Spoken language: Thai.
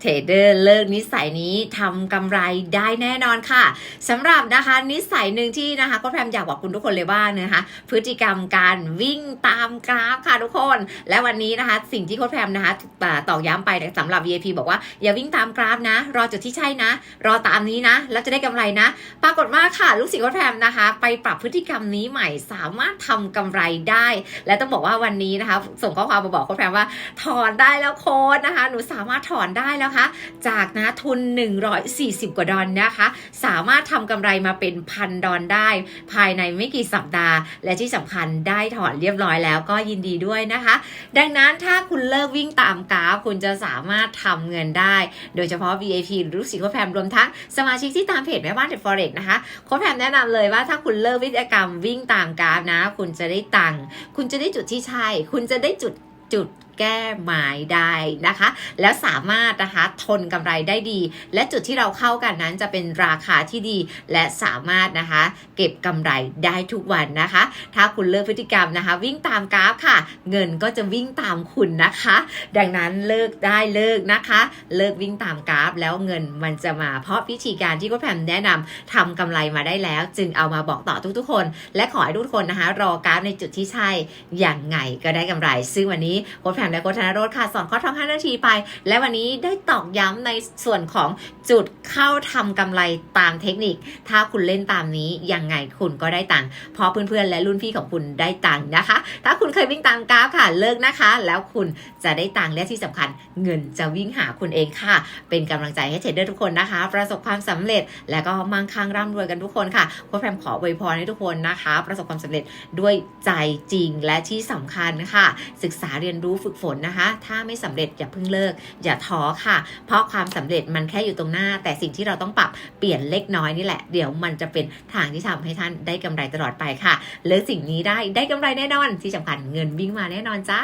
เทรดเดอร์เลิกนิสัยนี้ทำกำไรได้แน่นอนค่ะสำหรับนะคะนิสัยหนึ่งที่นะคะก็แพมอยากบอกคุณทุกคนเลยว่านะคะพฤติกรรมการวิ่งตามกราฟค่ะทุกคน และวันนี้นะคะสิ่งที่โค้ชแพมนะคะอ่าตอกย้ำไปสำหรับ VIP บอกว่าอย่าวิ่งตามกราฟนะ รอจุดที่ใช่นะ รอตามนี้นะ แล้วจะได้กำไรนะ ปรากฏว่าค่ะลูกศิษย์โค้ชแพมนะคะ ไปปรับพฤติกรรมนี้ใหม่สามารถทำกำไรได้ และต้องบอกว่าวันนี้นะคะ ส่งข้อความมาบอกโค้ชแพมว่าถอนได้แล้วโค้ดนะคะ หนูสามารถถอนได้แล้วคะ จากนะทุน 140 กว่าดอลนะคะ สามารถทำกำไรมาเป็นพันดอลได้ ภายในไม่กี่สัปดาห์ และที่สำคัญได้ถอนเรียบร้อยแล้วก็ยินดีด้วยนะคะ ดังนั้นถ้าคุณเลิกวิ่งตามกราฟคุณจะสามารถทำเงินได้ โดยเฉพาะ VIP หรือลูกศิษย์โค้ชแพมรวมทั้งสมาชิกที่ตามเพจแม่บ้านเทรดฟอเร็กนะคะโค้ชแพมแนะนำเลยว่าถ้าคุณเลิกวิทยกรรมวิ่งตามกราฟนะ คุณจะได้ตังค์คุณจะได้จุดที่ใช่ คุณจะได้จุดจุด แก้หมายได้นะคะ แล้วสามารถนะคะทนกำไรได้ดี และจุดที่เราเข้ากันนั้นจะเป็นราคาที่ดี และสามารถนะคะ เก็บกำไรได้ทุกวันนะคะ ถ้าคุณเลิกพฤติกรรมนะคะ วิ่งตามกราฟค่ะ เงินก็จะวิ่งตามคุณนะคะ ดังนั้นเลิกได้เลิกนะคะ เลิกวิ่งตามกราฟ แล้วเงินมันจะมาเพราะวิธีการที่โค้ชแพมแนะนำทำกำไรมาได้แล้ว จึงเอามาบอกต่อทุกๆคน และขอให้ทุกคนนะคะ รอกราฟในจุดที่ใช่อย่างไงก็ได้กำไร ซึ่งวันนี้โค้ชแพมและโคชธนโรธค่ะสอนข้อท่อง5นาทีไป และวันนี้ได้ตอกย้ำในส่วนของจุดเข้าทำกำไรตามเทคนิค ถ้าคุณเล่นตามนี้ยังไงคุณก็ได้ตังค์เพราะเพื่อนๆและรุ่นพี่ของคุณได้ตังค์นะคะ ถ้าคุณเคยวิ่งตามกราฟค่ะเลิกนะคะ แล้วคุณจะได้ตังค์และที่สำคัญเงินจะวิ่งหาคุณเองค่ะ เป็นกำลังใจให้เทรดเดอร์ทุกคนนะคะ ประสบความสำเร็จและก็มั่งคั่งร่ำรวยกันทุกคนค่ะโค้ชแพมขออวยพรให้ทุกคนนะคะ ประสบความสำเร็จด้วยใจจริงและที่สำคัญค่ะ ศึกษาเรียนรู้ฝึกฝนนะคะ ถ้าไม่สำเร็จอย่าเพิ่งเลิก อย่าท้อค่ะ เพราะความสำเร็จมันแค่อยู่ตรงหน้า แต่สิ่งที่เราต้องปรับเปลี่ยนเล็กน้อยนี่แหละ เดี๋ยวมันจะเป็นทางที่ทำให้ท่านได้กำไรตลอดไปค่ะเลิกสิ่งนี้ได้ได้กำไรแน่นอน ที่สำคัญเงินวิ่งมาแน่นอนจ้า